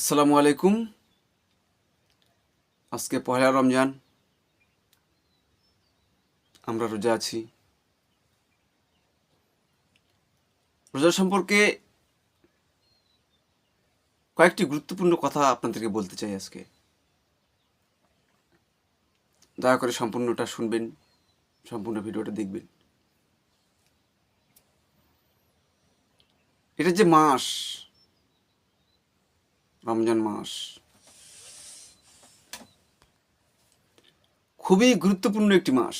আসসালামু আলাইকুম। আজকে পহেলা রমজান। আমরা রোজা আছি। রোজা সম্পর্কে কয়েকটি গুরুত্বপূর্ণ কথা আপনাদেরকে বলতে চাই আজকে। দয়া করে সম্পূর্ণটা শুনবেন, সম্পূর্ণ ভিডিওটা দেখবেন। এটা যে মাস রমজান মাস। খুবই গুরুত্বপূর্ণ একটি মাস।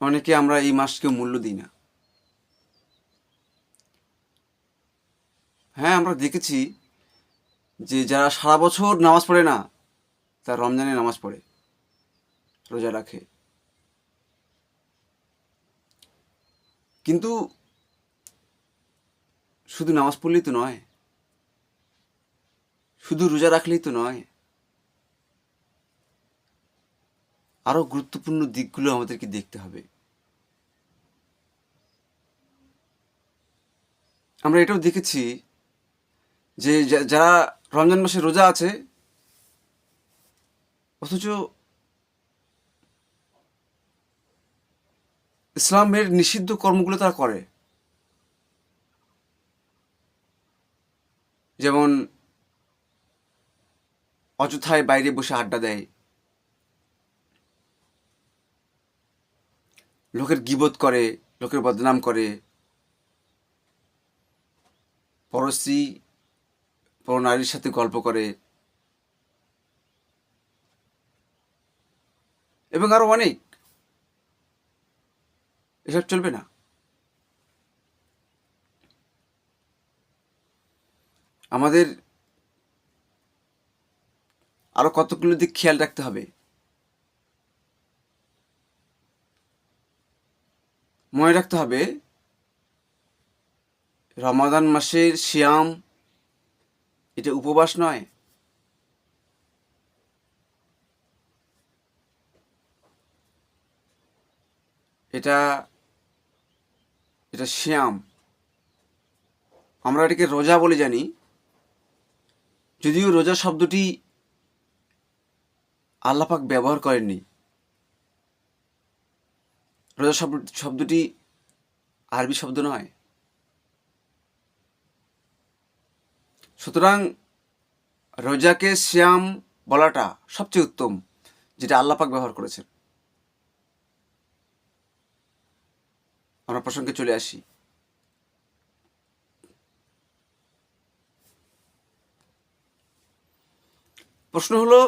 অনেকে আমরা এই মাসকে মূল্য দিই না। হ্যাঁ আমরা দেখেছি যে যারা সারা বছর নামাজ পড়ে না, তারা রমজানে নামাজ পড়ে, রোজা রাখে। কিন্তু শুধু নামাজ পড়লেই তো নয়। শুধু রোজা রাখলেই তো নয়। আরও গুরুত্বপূর্ণ দিকগুলো আমাদেরকে দেখতে হবে। আমরা এটাও দেখেছি যে যারা রমজান মাসে রোজা আছে, অথচ ইসলামের নিষিদ্ধ কর্মগুলো তারা করে। যেমন অযথায় বাইরে বসে আড্ডা দেয়। লোকের গিবত করে, লোকের বদনাম করে। পরশ্রী পর নারীর সাথে গল্প করে। এবং আরও অনেক। এসব চলবে না। আমাদের আরও কতগুলো দিক খেয়াল রাখতে হবে। মনে রাখতে হবে, রমাদান মাসের শিয়াম এটা উপবাস নয়। এটা এটা শ্যাম আমরা এটাকে রোজা বলে জানি। যদিও রোজা শব্দটি আল্লাপাক ব্যবহার করেননি রোজা শব্দ, শব্দটি আরবি শব্দ নয়। সুতরাং রোজাকে শ্যাম বলাটা সবচেয়ে উত্তম, যেটা আল্লাপাক ব্যবহার করেছেন। আমরা প্রসঙ্গে চলে আসি। প্রশ্ন হলো,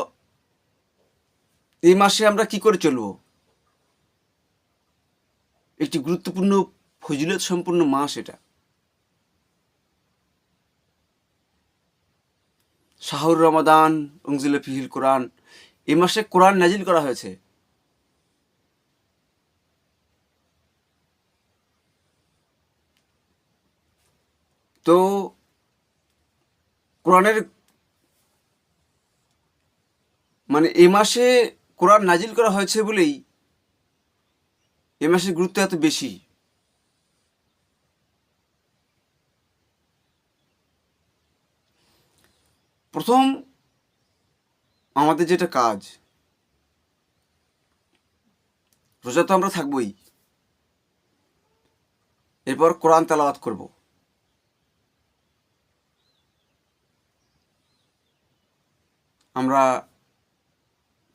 এই মাসে আমরা কি করে চলব? একটি গুরুত্বপূর্ণ ফজিলত সম্পূর্ণ মাস এটা। শাহুর রমাদান উংজিল ফিহিল কোরআন, এই মাসে কোরআন নাজিল করা হয়েছে। তো, কোরআনের মানে এ মাসে কোরআন নাজিল করা হয়েছে বলেই এ মাসের গুরুত্ব এত বেশি। প্রথম আমাদের যেটা কাজ, রোজা তো আমরা থাকবই। এরপর কোরআন তেলাওয়াত করব। আমরা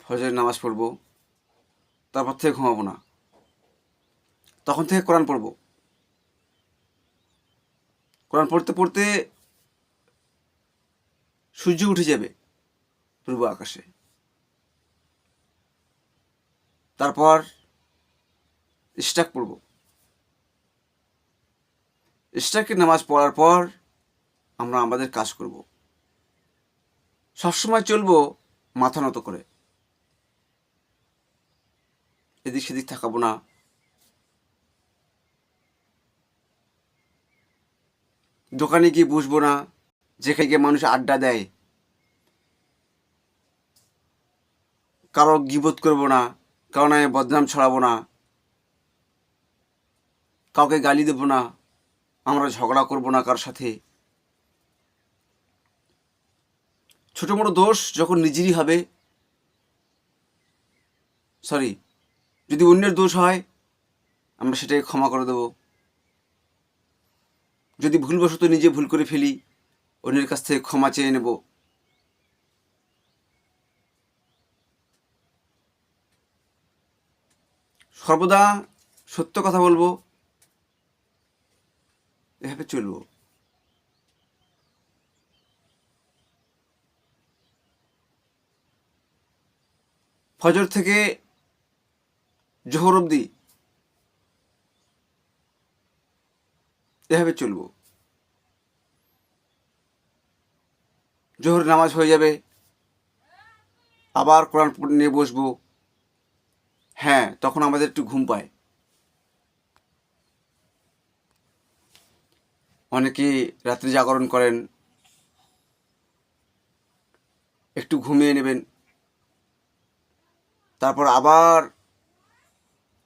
ফজরের নামাজ পড়ব, তারপর থেকে ঘুমাবো না। তখন থেকে কোরআন পড়ব। কোরআন পড়তে পড়তে সূর্য উঠে যাবে পূর্ব আকাশে। তারপর ইস্টাক পড়ব। ইস্টাকের নামাজ পড়ার পর আমরা আমাদের কাজ করব। সবসময় চলবো মাথা নত করে। এদিক সেদিক থাকাবো না। দোকানে গিয়ে বসবো না, যেখানে গিয়ে মানুষ আড্ডা দেয়। কারও গিবত করব না, কারও নামে বদনাম ছড়াবো না। কাউকে গালি দেবো না, আমরা ঝগড়া করব না কারোর সাথে। ছোটো মোটো দোষ যখন নিজেরই হবে সরি যদি অন্যের দোষ হয়, আমরা সেটাকে ক্ষমা করে দেব। যদি ভুলবশত নিজে ভুল করে ফেলি, অন্যের কাছ থেকে ক্ষমা চেয়ে নেব। সর্বদা সত্য কথা বলব, এভাবে চলবো। ফজর থেকে জোহর অবধি এভাবে চলবো। জোহর নামাজ হয়ে যাবে। আবার কোরআন নিয়ে বসবো। হ্যাঁ তখন আমাদের একটু ঘুম পায়। অনেকে রাত্রি জাগরণ করেন। একটু ঘুমিয়ে নেবেন। তারপর আবার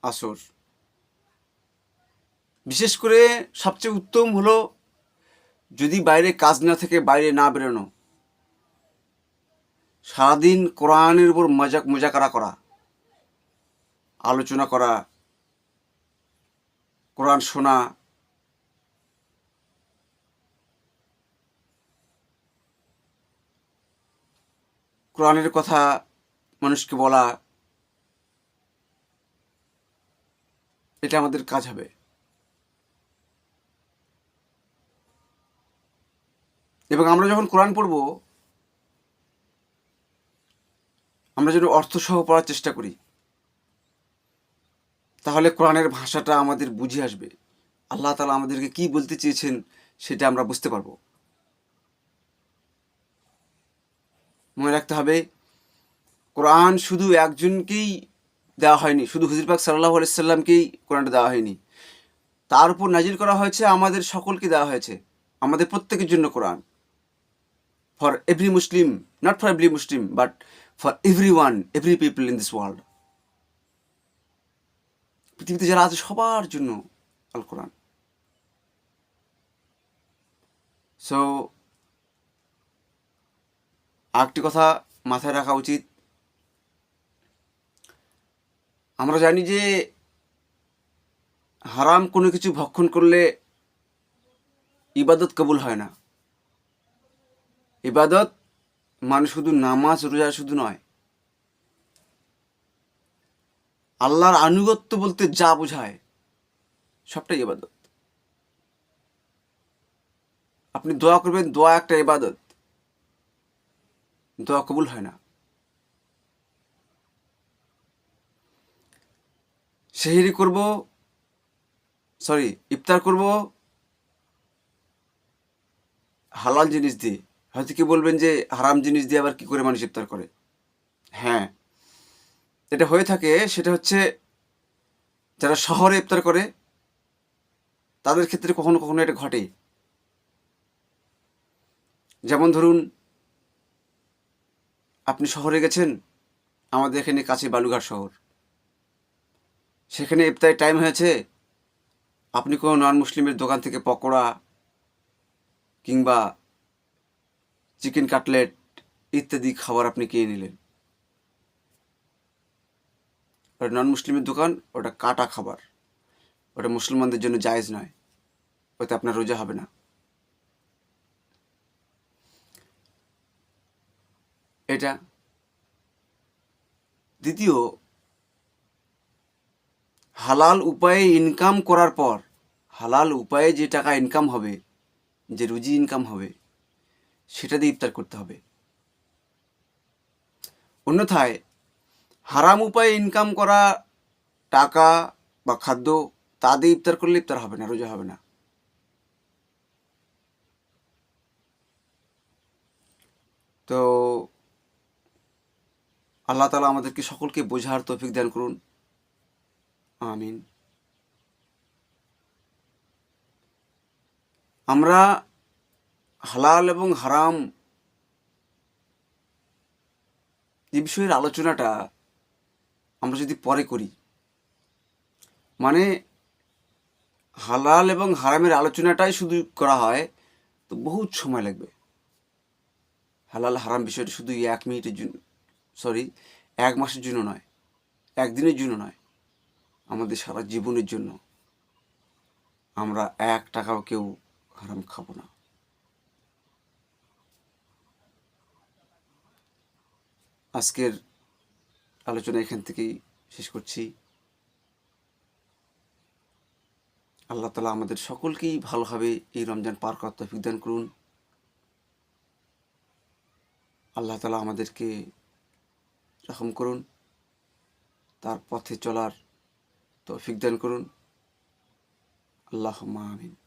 আসর। বিশেষ করে সবচেয়ে উত্তম হলো যদি বাইরে কাজ না থেকে বাইরে না বেরোনো। সারাদিন কোরআনের উপর মজাক মোজাকারা করা, আলোচনা করা, কোরআন শোনা, কোরআনের কথা মানুষকে বলা এটা আমাদের কাজ হবে। এবং আমরা যখন কোরআন পড়ব, আমরা যেন অর্থসহ পড়ার চেষ্টা করি, তাহলে কোরআনের ভাষাটা আমাদের বুঝে আসবে। আল্লাহ তালা আমাদেরকে কি বলতে চেয়েছেন সেটা আমরা বুঝতে পারব। মনে রাখতে হবে, কোরআন শুধু একজনকেই দেওয়া হয়নি। শুধু হুজুর পাক সাল্লাহ আলাইসাল্লামকেই কোরআনটা দেওয়া হয়নি। তার উপর নাজির করা হয়েছে, আমাদের সকলকে দেওয়া হয়েছে, আমাদের প্রত্যেকের জন্য Quran. For every Muslim not for every Muslim but for every one every people in this world পৃথিবীতে যারা আছে, সবার জন্য আল কোরআন সো আরেকটি কথা মাথায় রাখা উচিত। আমরা জানি যে হারাম কোনো কিছু ভক্ষণ করলে ইবাদত কবুল হয় না। ইবাদত মানে শুধু নামাজ, রোজা শুধু নয়। আল্লাহর আনুগত্য বলতে যা বোঝায়, সবটাই ইবাদত। আপনি দোয়া করবেন, দোয়া একটা ইবাদত। দোয়া কবুল হয় না। সেহেরি করব সরি ইফতার করব, হালাল জিনিস দিয়ে। হয়তো কি বলবেন যে হারাম জিনিস দিয়ে আবার কি করে মানুষ ইফতার করে? হ্যাঁ। এটা হয়ে থাকে সেটা হচ্ছে যারা শহরে ইফতার করে, তাদের ক্ষেত্রে কখনো কখনো এটা ঘটে যেমন ধরুন, আপনি শহরে গেছেন, আমাদের এখানে কাছে বালুঘাট শহর। সেখানে ইফতারের টাইম হয়েছে? আপনি কোনো নন মুসলিমের দোকান থেকে পকোড়া কিংবা চিকেন কাটলেট ইত্যাদি খাবার আপনি কিনে নিলেন? ওটা নন মুসলিমের দোকান, ওটা কাটা খাবার। ওটা মুসলমানদের জন্য জায়েজ নয়। ওতে আপনার রোজা হবে না। এটা। দ্বিতীয় হালাল উপায়ে ইনকাম করার পর, হালাল উপায়ে যে টাকা ইনকাম হবে, যে রুজি ইনকাম হবে, সেটা দিয়ে ইফতার করতে হবে। অন্যথায়, হারাম উপায়ে ইনকাম করা টাকা বা খাদ্য, তা দিয়ে ইফতার করলে ইফতার হবে না, রোজা হবে না। তো, আল্লাহ তালা আমাদেরকে সকলকে বোঝার তৌফিক দান করুন। আমিন। আমরা হালাল এবং হারাম এই বিষয়ের আলোচনাটা আমরা যদি পরে করি মানে হালাল এবং হারামের আলোচনাটাই শুধু করা হয়, তো বহুত সময় লাগবে। হালাল হারাম বিষয়টা শুধু এক মিনিটের জন্য সরি এক মাসের জন্য নয়, একদিনের জন্য নয়। আমাদের সারা জীবনের জন্য আমরা এক টাকাও কেউ হারাম খাব না। আজকের আলোচনা এখান থেকেই শেষ করছি। আল্লাহ তালা আমাদের সকলকেই ভালোভাবে এই রমজান পার করার তৌফিক দান করুন। আল্লাহ তালা আমাদেরকে রকম করুন। তার পথে চলার তৌফিক দান করুন আল্লাহ আমিন